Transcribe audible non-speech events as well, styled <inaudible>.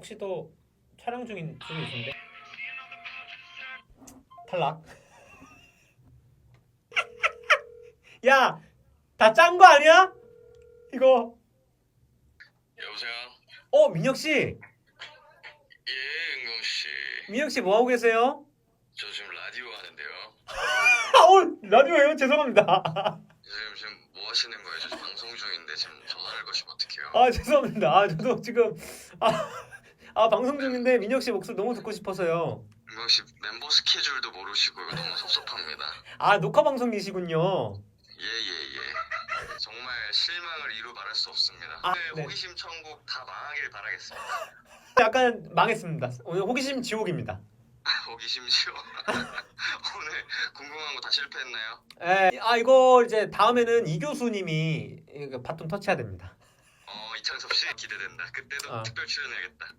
혹시 또 촬영 중인 분이 있는데 탈락. <laughs> 야, 다 짠 거 아니야? 이거. 여보세요? 어, 민혁 씨. 예, 은경 씨. 민혁 씨 뭐 하고 계세요? 저 지금 라디오 하는데요. 아, <laughs> 어, 라디오예요. 죄송합니다. <laughs> 지금 지금 뭐 하시는 거예요? 저 지금 방송 중인데 지금 전화를 거시면 어떡해요? 아, 죄송합니다. 아, 저도 지금 아, 아 방송 중인데 민혁 씨 목소리 너무 듣고 싶어서요. 은경 씨 멤버 스케줄도 모르시고 너무 섭섭합니다. 아, 녹화 방송이시군요. 예, 예, 예. 정말 실망을 이루 말할 수 없습니다. 아, 오늘 네. 호기심 천국 다 망하길 바라겠습니다. 약간 망했습니다. 오늘 호기심 지옥입니다. 호기심이죠. <laughs> 오늘 궁금한 거 다 실패했나요? 에, 아 이거 이제 다음에는 이 교수님이 바톤 터치해야 됩니다. 어, 이창섭 씨 기대된다. 그때도 아. 특별 출연해야겠다.